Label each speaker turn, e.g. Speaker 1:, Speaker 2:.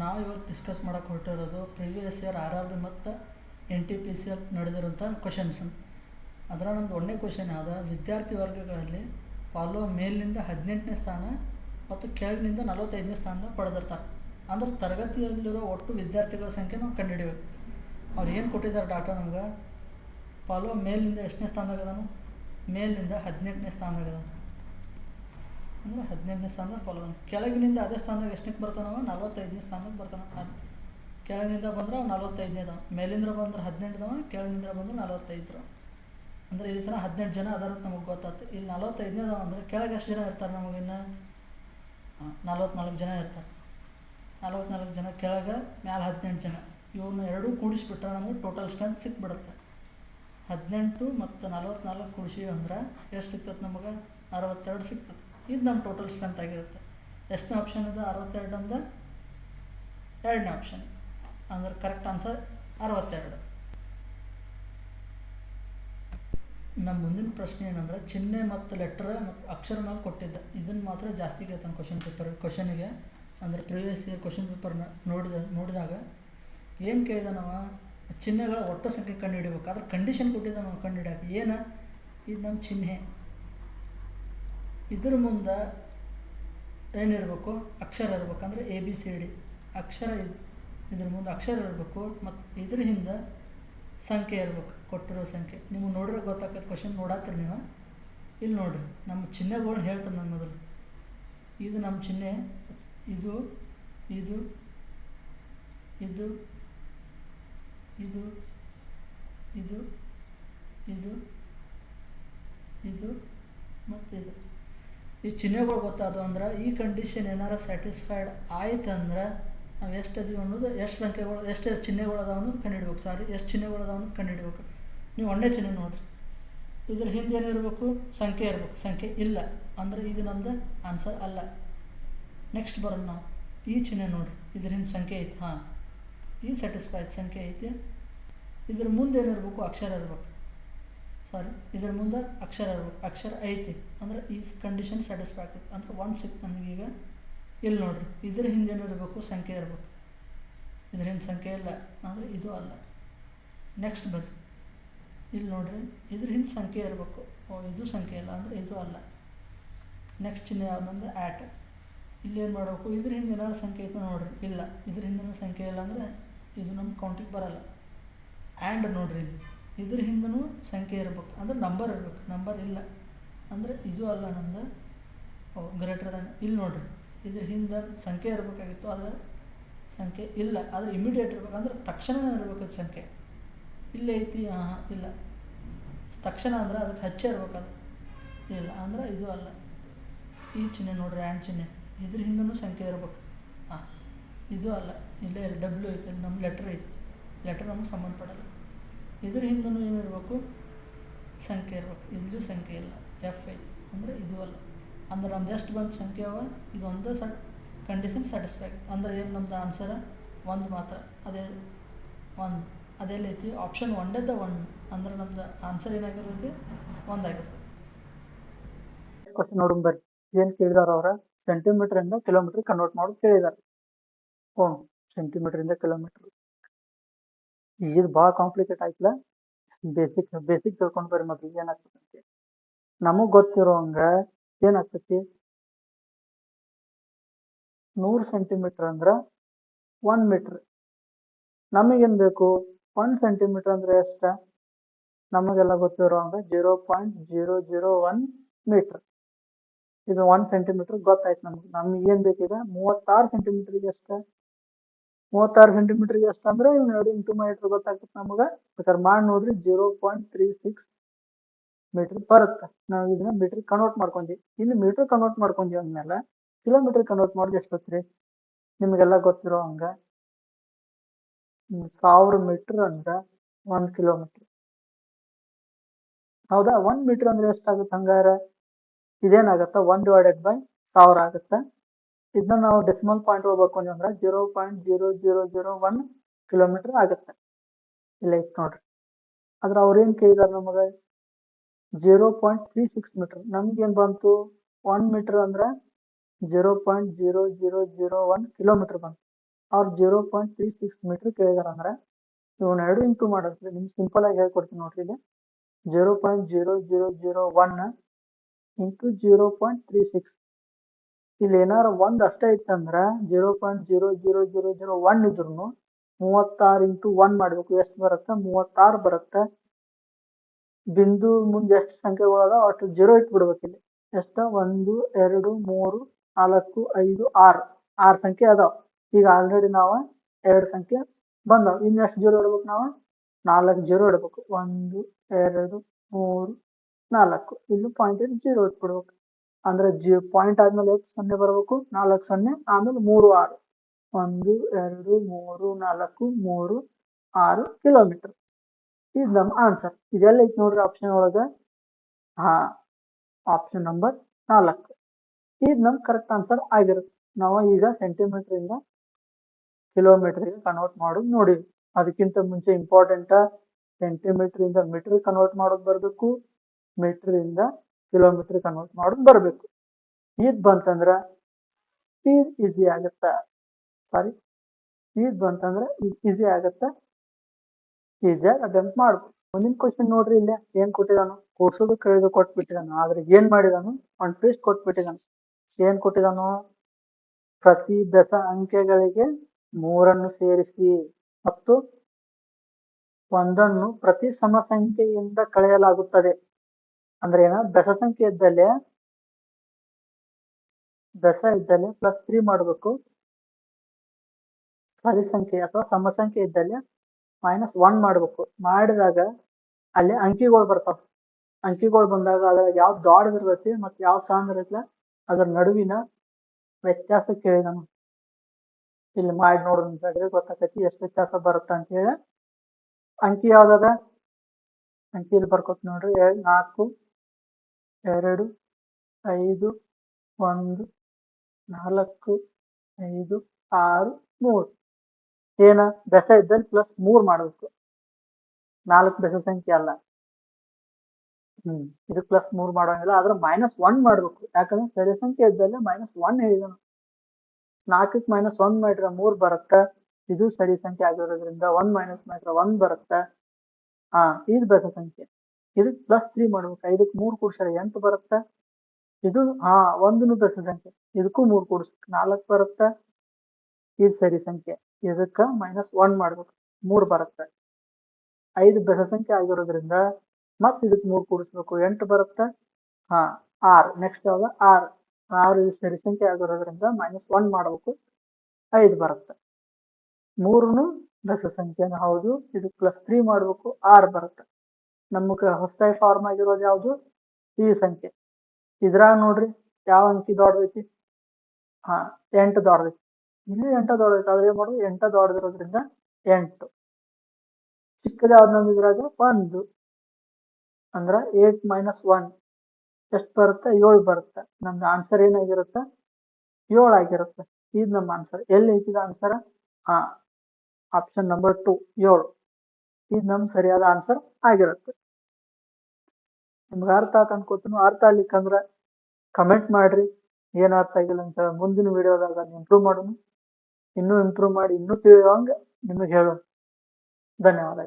Speaker 1: ನಾವು ಇವತ್ತು ಡಿಸ್ಕಸ್ ಮಾಡೋಕೆ ಹೊರಟಿರೋದು previous year R R B ಮತ್ತು N T P C L ನಡೆದಿರೋಂಥ questions ಅದರ ನಮ್ದು ಒಂದನೇ ಕ್ವಶನ್ ಯಾವ್ದು? ವಿದ್ಯಾರ್ಥಿ ವರ್ಗಗಳಲ್ಲಿ ಫಾಲೋ ಮೇಲಿನಿಂದ ಹದಿನೆಂಟನೇ ಸ್ಥಾನ ಮತ್ತು ಕೆಳಗಿನಿಂದ ನಲವತ್ತೈದನೇ ಸ್ಥಾನ ಪಡೆದಿರ್ತಾರೆ. ಅಂದ್ರೆ ತರಗತಿಯಲ್ಲಿರೋ ಒಟ್ಟು ವಿದ್ಯಾರ್ಥಿಗಳ ಸಂಖ್ಯೆ ನಾವು ಕಂಡುಹಿಡಿಬೇಕು. ಅವ್ರು ಏನು ಕೊಟ್ಟಿದ್ದಾರೆ ಡಾಟಾ ನಮ್ಗೆ? ಫಾಲೋ ಮೇಲಿಂದ ಎಷ್ಟನೇ ಸ್ಥಾನದಾಗ ಅದಾನು? ಮೇಲಿನಿಂದ ಹದಿನೆಂಟನೇ ಸ್ಥಾನದಾಗ ಅದಾನ. ಅಂದ್ರೆ ಹದಿನೆಂಟನೇ ಫಾಲೋ ಅದಾನ ಕೆಳಗಿನಿಂದ ಅದೇ ಸ್ಥಾನದಾಗ ಎಷ್ಟಕ್ಕೆ ಬರ್ತಾನವ? ನಲವತ್ತೈದನೇ ಸ್ಥಾನಕ್ಕೆ ಬರ್ತಾನ. ಕೆಳಗಿನಿಂದ ಬಂದ್ರೆ ಅವು ನಲವತ್ತೈದನೇ ಅದಾವ. ಮೇಲಿಂದ ಬಂದ್ರೆ ಹದಿನೆಂಟು ಅದಾವ ಕೆಳಗಿನಿಂದ ಬಂದ್ರೆ ನಲವತ್ತೈದು ಅಂದರೆ ಇಲ್ಲಿ ತನಕ ಹದಿನೆಂಟು ಜನ ಅದಾರ ನಮಗೆ ಗೊತ್ತಾಯ್ತು ಇಲ್ಲಿ ನಲವತ್ತೈದನೇ ಅದಾವ ಅಂದ್ರೆ ಕೆಳಗೆ ಎಷ್ಟು ಜನ ಇರ್ತಾರೆ ನಮಗೆ ಇನ್ನು? ನಲವತ್ನಾಲ್ಕು ಜನ ಇರ್ತಾರೆ. ನಲವತ್ನಾಲ್ಕು ಜನ ಕೆಳಗೆ ಮ್ಯಾಲೆ ಹದಿನೆಂಟು ಜನ. ಇವನ್ನ ಎರಡೂ ಕೂಡಿಸ್ಬಿಟ್ರೆ ನಮಗೆ ಟೋಟಲ್ ಸ್ಟ್ರೆಂತ್ ಸಿಕ್ಬಿಡುತ್ತೆ. ಹದಿನೆಂಟು ಮತ್ತು ನಲವತ್ನಾಲ್ಕು ಕೂಡಿಸಿವಿ ಅಂದ್ರೆ ಎಷ್ಟು ಸಿಗ್ತದೆ ನಮಗೆ? ಅರವತ್ತೆರಡು ಸಿಗ್ತದೆ ಇದು ನಮ್ಮ ಟೋಟಲ್ ಸ್ಟ್ರೆಂತ್ ಆಗಿರುತ್ತೆ. ಎಷ್ಟನೇ ಆಪ್ಷನ್ ಇದೆ ಅರವತ್ತೆರಡು ಅಂದ ಎರಡನೇ ಆಪ್ಷನ್ ಅಂದ್ರೆ ಕರೆಕ್ಟ್ ಆನ್ಸರ್ ಅರವತ್ತೆರಡು. ನಮ್ಮ ಮುಂದಿನ ಪ್ರಶ್ನೆ ಏನಂದ್ರೆ ಚಿಹ್ನೆ ಮತ್ತು ಲೆಟ್ರ್ ಮತ್ತು ಅಕ್ಷರ ಮೇಲೆ ಕೊಟ್ಟಿದ್ದ. ಇದನ್ನು ಮಾತ್ರ ಜಾಸ್ತಿ ಕೇಳ್ತಾನೆ ಕ್ವಶನ್ ಪೇಪರ್ ಕ್ವಶನಿಗೆ ಅಂದರೆ ಪ್ರಿವಿಯಸ್ ಇಯರ್ ಕ್ವಶನ್ ಪೇಪರ್ನ ನೋಡಿದ, ನೋಡಿದಾಗ ಏನು ಕೇಳಿದ ನಾವು ಚಿಹ್ನೆಗಳ ಒಟ್ಟು ಸಂಖ್ಯೆ ಕಂಡು ಹಿಡಿಬೇಕು. ಅದ್ರ ಕಂಡೀಷನ್ ಕೊಟ್ಟಿದ್ದ ನಾವು ಕಂಡು ಏನು? ಇದು ನಮ್ಮ ಚಿಹ್ನೆ. ಇದ್ರ ಮುಂದೆ ಏನಿರಬೇಕು? ಅಕ್ಷರ ಇರಬೇಕು. ಅಂದರೆ ಎ ಬಿ ಸಿ ಡಿ ಅಕ್ಷರ ಇದ್- ಇದ್ರ ಮುಂದೆ ಅಕ್ಷರ ಇರಬೇಕು. ಮತ್ತು ಇದ್ರ ಹಿಂದೆ ಸಂಖ್ಯೆ ಇರ್ಬೇಕು. ಕೊಟ್ಟಿರೋ ಸಂಖ್ಯೆ. ನಿಮ್ಗೆ ನೋಡ್ರೆ ಗೊತ್ತಾಗತ್ತೆ. ಕ್ವಶನ್ ನೋಡತ್ತೀರಿ ನೀವು. ಇಲ್ಲಿ ನೋಡಿರಿ. ನಮ್ಮ ಚಿಹ್ನೆಗಳ್ನ ಹೇಳ್ತಾರೆ ನಾನು ಮೊದಲು. ಇದು ನಮ್ಮ ಚಿಹ್ನೆ. ಇದು ಇದು ಇದು ಇದು ಇದು ಇದು ಇದು, ಮತ್ತು ಇದು. ಈ ಚಿಹ್ನೆಗಳು ಗೊತ್ತಾದವು ಅಂದ್ರೆ ಈ ಕಂಡೀಷನ್ ಏನಾರ ಸ್ಯಾಟಿಸ್ಫೈಡ್ ಆಯ್ತು ಅಂದ್ರೆ ನಾವು ಎಷ್ಟು ಅದೀವಿ ಅನ್ನೋದು, ಎಷ್ಟು ಸಂಖ್ಯೆಗಳು, ಎಷ್ಟು ಚಿಹ್ನೆಗಳು ಅದಾವ ಅನ್ನೋದು ಕಂಡುಹಿಡ್ಬೇಕು ಸಾರಿ ಎಷ್ಟು ಚಿಹ್ನೆಗಳು ಅದಾವ ಅನ್ನೋದು ಕಂಡುಹಿಡ್ಬೇಕು ನೀವು ಒಂದೇ ಚಿಹ್ನೆ ನೋಡಿರಿ. ಇದ್ರ ಹಿಂದೆ ಏನಿರಬೇಕು ಸಂಖ್ಯೆ ಇರಬೇಕು. ಸಂಖ್ಯೆ ಇಲ್ಲ ಅಂದರೆ ಇದು ನಮ್ದು ಆನ್ಸರ್ ಅಲ್ಲ. ನೆಕ್ಸ್ಟ್ ಬರೋಣ ನಾವು. ಈ ಚಿಹ್ನೆ ನೋಡಿರಿ. ಇದ್ರ ಹಿಂದೆ ಸಂಖ್ಯೆ ಐತೆ. ಹಾಂ. ಈ ಸ್ಯಾಟಿಸ್ಫೈಡ್ ಸಂಖ್ಯೆ ಐತೆ. ಇದ್ರ ಮುಂದೆ ಏನಿರಬೇಕು ಅಕ್ಷರ ಇರ್ಬೇಕು. ಸಾರಿ ಇದರ ಮುಂದೆ ಅಕ್ಷರ ಇರ್ಬೇಕು ಅಕ್ಷರ ಐತಿ. ಅಂದ್ರೆ ಈ ಕಂಡೀಷನ್ ಸ್ಯಾಟಿಸ್ಫೈ ಆಗ್ತೈತಿ ಅಂದ್ರೆ ಒಂದು ಸಿಕ್ ನಮಗೀಗ ಇಲ್ಲಿ ನೋಡ್ರಿ, ಇದ್ರ ಹಿಂದೆ ಏನಿರಬೇಕು ಸಂಖ್ಯೆ ಇರಬೇಕು. ಇದ್ರ ಹಿಂದೆ ಸಂಖ್ಯೆ ಇಲ್ಲ, ಅಂದರೆ ಇದು ಅಲ್ಲ. ನೆಕ್ಸ್ಟ್ ಬರ್ರಿ. ಇಲ್ಲಿ ನೋಡ್ರಿ, ಇದ್ರ ಹಿಂದೆ ಸಂಖ್ಯೆ ಇರಬೇಕು. ಓ, ಇದು ಸಂಖ್ಯೆ ಇಲ್ಲ, ಅಂದರೆ ಇದು ಅಲ್ಲ. ನೆಕ್ಸ್ಟ್ ಚಿಹ್ನೆ ಯಾವುದಂದ್ರೆ ಆ್ಯಟ್ ಇಲ್ಲಿ ಏನು ಮಾಡಬೇಕು, ಇದ್ರ ಹಿಂದೆ ಏನಾದ್ರು ಸಂಖ್ಯೆ ಐತೆ ನೋಡ್ರಿ. ಇಲ್ಲ, ಇದ್ರ ಹಿಂದೆ ಸಂಖ್ಯೆ ಇಲ್ಲ, ಅಂದರೆ ಇದು ನಮ್ಮ ಕೌಂಟಿಗೆ ಬರಲ್ಲ. ಆ್ಯಂಡ್ ನೋಡ್ರಿ ಇಲ್ಲಿ. ಇದ್ರ ಹಿಂದೂ ಸಂಖ್ಯೆ ಇರ್ಬೇಕು. ಅಂದ್ರೆ ನಂಬರ್ ಇರಬೇಕು. ನಂಬರ್ ಇಲ್ಲ. ಅಂದರೆ ಇದು ಅಲ್ಲ ನಮ್ದು ಗ್ರೇಟರ್ ದನ್ ಇಲ್ಲಿ ನೋಡ್ರಿ. ಇದ್ರ ಹಿಂದೆ ಸಂಖ್ಯೆ ಇರಬೇಕಾಗಿತ್ತು, ಆದರೆ ಸಂಖ್ಯೆ ಇಲ್ಲ. ಆದರೆ ಇಮಿಡಿಯೇಟ್ ಇರ್ಬೇಕು. ಅಂದ್ರೆ ತಕ್ಷಣನೇ ಇರ್ಬೇಕು ಸಂಖ್ಯೆ. ಇಲ್ಲೇ ಐತಿ, ಹಾಂ ಇಲ್ಲ. ತಕ್ಷಣ ಅಂದ್ರೆ ಅದಕ್ಕೆ ಹಚ್ಚೇ ಇರ್ಬೇಕು ಇಲ್ಲ, ಅಂದ್ರೆ ಇದು ಅಲ್ಲ. ಈ ಚಿಹ್ನೆ ನೋಡ್ರಿ, ಆ್ಯಂಡ್ ಚಿಹ್ನೆ. ಇದ್ರ ಹಿಂದೂ ಸಂಖ್ಯೆ ಇರ್ಬೇಕು. ಹಾಂ, ಇದು ಅಲ್ಲ. ಇಲ್ಲೇ ಡಬ್ಲ್ಯೂ ಐತೆ ನಮ್ಮ ಲೆಟ್ರ್ ಐತಿ. ಲೆಟ್ರ್ ನಮಗೆ ಸಂಬಂಧಪಡಲ್ಲ. ಇದ್ರ ಹಿಂದೂ ಏನಿರಬೇಕು ಸಂಖ್ಯೆ ಇರಬೇಕು. ಇಲ್ಲೂ ಸಂಖ್ಯೆ ಇಲ್ಲ. ಎಫ್ ಐತಿ ಅಂದರೆ ಇದು ಅಲ್ಲ. ಅಂದ್ರೆ ನಮ್ದು ಎಷ್ಟು ಬಂದು ಸಂಖ್ಯೆ ಅವ? ಇದೊಂದು ಸಟ್ ಕಂಡೀಷನ್ ಸ್ಯಾಟಿಸ್ಫೈ ಅಂದ್ರೆ ಏನು ನಮ್ದು ಆನ್ಸರ್ ಒಂದು ಮಾತ್ರ. ಅದೇ ಒಂದು. ರೀತಿ ಆಪ್ಷನ್ ಒಂಡೇದ ಒನ್ ಅಂದ್ರೆ ನಮ್ದು ಆನ್ಸರ್ ಏನಾಗಿರ್ತೈತಿ? ಒಂದಾಗಿರ್ತದೆ
Speaker 2: ಕ್ವಶನ್ ನೋಡೋಣ ಬರ್ರಿ ಏನು ಕೇಳಿದಾರ ಅವ್ರ? ಸೆಂಟಿಮೀಟರ್ ಇಂದ ಕಿಲೋಮೀಟರ್ ಕನ್ವರ್ಟ್ ಮಾಡೋದು ಕೇಳಿದಾರೆ. ಹ್ಞೂ ಸೆಂಟಿಮೀಟರ್ ಇಂದ ಕಿಲೋಮೀಟರ್ ಇದು ಭಾಳ ಕಾಂಪ್ಲಿಕೇಟ್ ಆಯ್ತಲ್ಲ ಬೇಸಿಕ್ ಬೇಸಿಕ್ ತಿಳ್ಕೊಂಡ್ ಬರ್ರಿ ಏನಾಗ್ತದೆ ನಮಗ್ ಗೊತ್ತಿರೋ ಹಂಗ ಏನಾಗ್ತೈತಿ ನೂರ್ ಸೆಂಟಿಮೀಟರ್ ಅಂದ್ರ ಒನ್ ಮೀಟರ್ ನಮಗೇನ್ ಬೇಕು ಒನ್ ಸೆಂಟಿಮೀಟರ್ ಅಂದ್ರೆ ಎಷ್ಟ ನಮಗೆಲ್ಲ ಗೊತ್ತಿರೋ ಹಂಗ zero point zero zero one metre ಇದು ಒನ್ ಸೆಂಟಿಮೀಟರ್ ಗೊತ್ತಾಯ್ತು ನಮ್ಗೆ ನಮ್ಗೆ ಏನ್ ಬೇಕೀಗ ಮೂವತ್ತಾರು ಸೆಂಟಿಮೀಟರ್ಗೆ ಎಷ್ಟ ಮೂವತ್ತಾರು ಸೆಂಟಿಮೀಟರ್ಗೆ ಎಷ್ಟು ಅಂದ್ರೆ ಎರಡು ಇಂಟು ಮೀಟರ್ ಗೊತ್ತಾಗ್ತದೆ ನಮಗೆ. ಬೇಕಾದ್ರೆ ಮಾಡಿ ನೋಡ್ರಿ zero point three six metre ಬರುತ್ತೆ. ನಾವು ಇದನ್ನ ಮೀಟರ್ ಕನ್ವರ್ಟ್ ಮಾಡ್ಕೊಂಡ್ವಿ ಇನ್ನು ಮೀಟರ್ ಕನ್ವರ್ಟ್ ಮಾಡ್ಕೊಂಡ್ವಿ ಅಂದ್ಮೇಲೆ ಕಿಲೋಮೀಟರ್ ಕನ್ವರ್ಟ್ ಮಾಡೋದು ಎಷ್ಟು ಗೊತ್ತ್ರಿ ನಿಮಗೆಲ್ಲ ಗೊತ್ತಿರೋ ಹಂಗೆ ಸಾವಿರ ಮೀಟರ್ ಅಂದ್ರೆ ಒಂದು ಕಿಲೋಮೀಟರ್ ಹೌದಾ? ಒಂದು ಮೀಟರ್ ಅಂದ್ರೆ ಎಷ್ಟಾಗುತ್ತೆ ಹಂಗಾರ? ಇದೇನಾಗತ್ತೆ ಒನ್ ಡಿವೈಡೆಡ್ ಬೈ ಸಾವಿರ ಆಗುತ್ತೆ? ಇದನ್ನ ನಾವು ಡೆಸಿಮಲ್ ಪಾಯಿಂಟ್ ಹೋಗ್ಬೇಕು ಅಂದ್ರೆ zero point zero zero zero one kilometre ಆಗುತ್ತೆ. ಇಲ್ಲ ಐತ್ ನೋಡ್ರಿ. ಆದ್ರೆ ಅವ್ರೇನ್ ಕೇಳಿದಾರೆ ನಮಗೆ? Zero point three six metre ನಮ್ಗೇನ್ ಬಂತು? ಒನ್ ಮೀಟರ್ ಅಂದ್ರೆ zero point zero zero zero one kilometre ಬಂತು. ಅವ್ರು zero point three six metre ಕೇಳಿದಾರೆ ಅಂದ್ರೆ ಇವನ್ನ ಎರಡು ಇಂಟು ಮಾಡಿದ್ರೆ ನಿಮ್ಗೆ ಸಿಂಪಲ್ ಆಗಿ ಹೇಳ್ಕೊಡ್ತೀನಿ ನೋಡ್ರಿ ಇಲ್ಲಿ. Zero point zero zero zero one into zero point three six ಇಲ್ಲಿ ಏನಾರು ಒಂದು ಅಷ್ಟೇ ಇತ್ತಂದ್ರೆ zero point zero zero zero zero one ಇದ್ರು ಮೂವತ್ತಾರು ಇಂಟು ಒನ್ ಮಾಡ್ಬೇಕು. ಎಷ್ಟು ಬರುತ್ತೆ? ಮೂವತ್ತಾರು ಬರುತ್ತೆ. ಬಿಂದು ಮುಂದೆ ಎಷ್ಟು ಸಂಖ್ಯೆಗಳದ ಅಷ್ಟು ಜೀರೋ ಇಟ್ಬಿಡ್ಬೇಕು ಇಲ್ಲಿ. ಎಷ್ಟ? ಒಂದು, ಎರಡು, ಮೂರು, ನಾಲ್ಕು, ಐದು, ಆರು. ಆರು ಸಂಖ್ಯೆ ಅದಾವ. ಈಗ ಆಲ್ರೆಡಿ ನಾವು ಎರಡು ಸಂಖ್ಯೆ ಬಂದಾವ. ಇನ್ನೆಷ್ಟು ಜೀರೋ ಇಡ್ಬೇಕು ನಾವು? ನಾಲ್ಕು ಜೀರೋ ಇಡ್ಬೇಕು. ಒಂದು, ಎರಡು, ಮೂರು, ನಾಲ್ಕು. ಇಲ್ಲಿ ಪಾಯಿಂಟ್ ಜೀರೋ ಇಟ್ಬಿಡ್ಬೇಕು. ಅಂದ್ರೆ ಜಿ ಪಾಯಿಂಟ್ ಆದ್ಮೇಲೆ ಎಷ್ಟು ಸೊನ್ನೆ ಬರಬೇಕು ನಾಲ್ಕು ಸೊನ್ನೆ ಆಮೇಲೆ ಮೂರು ಆರು ಒಂದು, ಎರಡು, ಮೂರು, ನಾಲ್ಕು, ಮೂರು, ಆರು ಕಿಲೋಮೀಟರ್. ಇದು ನಮ್ಮ ಆನ್ಸರ್. ಇದೆಲ್ಲ ಐತಿ ನೋಡ್ರಿ ಆಪ್ಷನ್ ಒಳಗೆ. ಹಾ ಆಪ್ಷನ್ ನಂಬರ್ ನಾಲ್ಕು. ಇದು ನಮ್ ಕರೆಕ್ಟ್ ಆನ್ಸರ್ ಆಗಿರುತ್ತೆ. ನಾವು ಈಗ ಸೆಂಟಿಮೀಟರ್ ಇಂದ ಕಿಲೋಮೀಟರ್ಗೆ ಕನ್ವರ್ಟ್ ಮಾಡೋದು ನೋಡಿವಿ. ಅದಕ್ಕಿಂತ ಮುಂಚೆ ಇಂಪಾರ್ಟೆಂಟ್ ಸೆಂಟಿಮೀಟರ್ ಇಂದ ಮೀಟರ್ ಕನ್ವರ್ಟ್ ಮಾಡೋದು ಬರಬೇಕು. ಮೀಟರ್ ಇಂದ ಕಿಲೋಮೀಟರ್ ಕನ್ವರ್ಟ್ ಮಾಡೋದು ಬರಬೇಕು. ಇದು ಬಂತಂದ್ರ ಸ್ಪೀಡ್ ಈಸಿ ಆಗತ್ತ? ಸಾರಿ ಇದು ಬಂತಂದ್ರೆ ಈಸಿ ಆಗತ್ತ? ಈಸಿಯಾಗಿ ಅಟೆಂಪ್ಟ್ ಮಾಡ್ಬೋದು. ಮುಂದಿನ ಕ್ವಶನ್ ನೋಡ್ರಿ ಇಲ್ಲೇ, ಏನ್ ಕೊಟ್ಟಿದಾನು? ಕೋರ್ಸೋದು ಕಳೆದು ಕೊಟ್ಬಿಟ್ಟಿದಾನು, ಆದ್ರೆ ಏನ್ ಮಾಡಿದಾನು? ಒಂದ್ ಟ್ವಿಸ್ಟ್ ಕೊಟ್ಬಿಟ್ಟಿದಾನು. ಏನ್ ಕೊಟ್ಟಿದಾನು? ಪ್ರತಿ ದಶ ಅಂಕೆಗಳಿಗೆ ಮೂರನ್ನು ಸೇರಿಸಿ ಮತ್ತು ಒಂದನ್ನು ಪ್ರತಿ ಸಮ ಸಂಖ್ಯೆಯಿಂದ ಕಳೆಯಲಾಗುತ್ತದೆ. ಅಂದ್ರೆ ಏನ ಬೆಸ ಸಂಖ್ಯೆ ಇದ್ದಲ್ಲಿ ಬೆಸ ಇದ್ದಲ್ಲಿ ಪ್ಲಸ್ ತ್ರೀ ಮಾಡಬೇಕು. ಸರಿ ಸಂಖ್ಯೆ ಅಥವಾ ಸಮ ಸಂಖ್ಯೆ ಇದ್ದಲ್ಲಿ ಮೈನಸ್ ಒನ್ ಮಾಡಬೇಕು. ಮಾಡಿದಾಗ ಅಲ್ಲಿ ಅಂಕಿಗಳು ಬರ್ತಾವ. ಅಂಕಿಗಳು ಬಂದಾಗ ಅದ್ರಾಗ ಯಾವ ದೊಡ್ಡದಿರ್ತೈತಿ ಮತ್ತೆ ಯಾವ ಸಣ್ಣ ಇರತ್ತಲ್ಲ ಅದ್ರ ನಡುವಿನ ವ್ಯತ್ಯಾಸ ಕೇಳಿ ನಾನು. ಇಲ್ಲಿ ಮಾಡಿ ನೋಡೋದ್ರೆ ಗೊತ್ತಾಕೈತಿ ಎಷ್ಟು ವ್ಯತ್ಯಾಸ ಬರುತ್ತೆ ಅಂತ ಹೇಳಿ. ಅಂಕಿ ಯಾವ್ದದ ಅಂಕಿ ಇಲ್ಲಿ ಬರ್ಕೊತ ನೋಡ್ರಿ ನಾಲ್ಕು. ಎರಡು, ಐದು, ಒಂದು, ನಾಲ್ಕು, ಐದು, ಆರು, ಮೂರು. ಏನ ಬೆಸ ಇದ್ದಲ್ಲಿ ಪ್ಲಸ್ ಮೂರ್ ಮಾಡಬೇಕು. ನಾಲ್ಕು ಬೆಸ ಸಂಖ್ಯೆ ಅಲ್ಲ. ಹ್ಮ್, ಇದು ಪ್ಲಸ್ ಮೂರು ಮಾಡೋಂಗಿಲ್ಲ, ಆದ್ರೆ ಮೈನಸ್ ಒನ್ ಮಾಡಬೇಕು. ಯಾಕಂದ್ರೆ ಸರಿ ಸಂಖ್ಯೆ ಇದ್ದಲ್ಲಿ ಮೈನಸ್ ಒನ್ ಹೇಳಿದನು. ನಾಲ್ಕಕ್ಕೆ ಮೈನಸ್ ಒನ್ ಮಾಡಿದ್ರೆ ಮೂರು ಬರುತ್ತೆ? ಇದು ಸರಿ ಸಂಖ್ಯೆ ಆಗಿರೋದ್ರಿಂದ ಒನ್ ಮೈನಸ್ ಮಾಡಿದ್ರೆ ಒನ್ ಬರುತ್ತೆ? ಹಾ ಇದು ಬೆಸ ಸಂಖ್ಯೆ. ಇದಕ್ ಪ್ಲಸ್ ತ್ರೀ ಮಾಡ್ಬೇಕು. ಐದಕ್ಕೆ ಮೂರು ಕೂಡ್ಸ್ರೆ ಎಂಟು ಬರುತ್ತೆ? ಇದು ಹಾ ಒಂದನು ಬೆಸ ಸಂಖ್ಯೆ. ಇದಕ್ಕೂ ಮೂರು ಕೂಡಿಸ್ಬೇಕು. ನಾಲ್ಕು ಬರುತ್ತೆ? ಇದು ಸರಿ ಸಂಖ್ಯೆ. ಇದಕ್ಕ ಮೈನಸ್ ಒನ್ ಮಾಡ್ಬೇಕು. ಮೂರು ಬರುತ್ತೆ? ಐದು ಬೆಸ ಸಂಖ್ಯೆ ಆಗಿರೋದ್ರಿಂದ ಮತ್ತೆ ಇದಕ್ಕೆ ಮೂರು ಕೂಡಿಸ್ಬೇಕು. ಎಂಟು ಬರುತ್ತೆ? ಹಾ, ಆರ್. ನೆಕ್ಸ್ಟ್ ಯಾವ್ದು? ಆರ್. ಆರು ಇದು ಸರಿ ಸಂಖ್ಯೆ ಆಗಿರೋದ್ರಿಂದ ಮೈನಸ್ ಒನ್ ಮಾಡ್ಬೇಕು. ಐದು ಬರುತ್ತೆ? ಮೂರನು ಬೆಸ ಸಂಖ್ಯೆನ ಹೌದು. ಇದಕ್ ಪ್ಲಸ್ ತ್ರೀ ಮಾಡ್ಬೇಕು. ಆರ್ ಬರುತ್ತೆ? ನಮಗ ಹೊಸದಾಗಿ ಫಾರ್ಮ್ ಆಗಿರೋದು ಯಾವ್ದು? ಈ ಸಂಖ್ಯೆ. ಇದ್ರಾಗ ನೋಡ್ರಿ, ಯಾವ ಅಂಕಿ ದೊಡ್ಡದೈತಿ? ಹಾ, ಎಂಟು ದೊಡ್ಡದೈತಿ. ಇಲ್ಲಿ ಎಂಟು ದೊಡ್ಡದೈತಿ, ಆದ್ರೆ ಏನ್ ಮಾಡೋದು? ಎಂಟು ದೊಡ್ಡದಿರೋದ್ರಿಂದ ಎಂಟು. ಚಿಕ್ಕದ ಯಾವ್ದು ನಮ್ದು ಇದ್ರಾಗ ಒಂದು. ಅಂದ್ರ ಏಟ್ ಮೈನಸ್ ಒನ್ ಎಷ್ಟು ಬರುತ್ತೆ? ಏಳು ಬರುತ್ತೆ. ನಮ್ದು ಆನ್ಸರ್ ಏನಾಗಿರುತ್ತೆ? ಏಳು ಆಗಿರುತ್ತೆ. ಇದು ನಮ್ಮ ಆನ್ಸರ್ ಎಲ್ಲಿ ಐತಿದ ಆನ್ಸರ್ ಹಾ ಆಪ್ಷನ್ ನಂಬರ್ ಟು ಏಳು. ಇದು ನಮ್ ಸರಿಯಾದ ಆನ್ಸರ್ ಆಗಿರುತ್ತೆ. ನಿಮ್ಗೆ ಅರ್ಥ ಆತ ಅನ್ಕೋತೀನಿ ಅರ್ಥ ಆಗ್ಲಿಕ್ಕಂದ್ರೆ ಕಮೆಂಟ್ ಮಾಡ್ರಿ. ಏನ್ ಅರ್ಥ ಆಗಿಲ್ಲ ಅಂತ ಮುಂದಿನ ವಿಡಿಯೋದಾಗ ಇಂಪ್ರೂವ್ ಮಾಡೋಣ. ಇನ್ನೂ ಇಂಪ್ರೂವ್ ಮಾಡಿ ಇನ್ನೂ ತಿಳಿಯೋಂಗ ನಿಮಗೆ ಹೇಳೋಣ. ಧನ್ಯವಾದ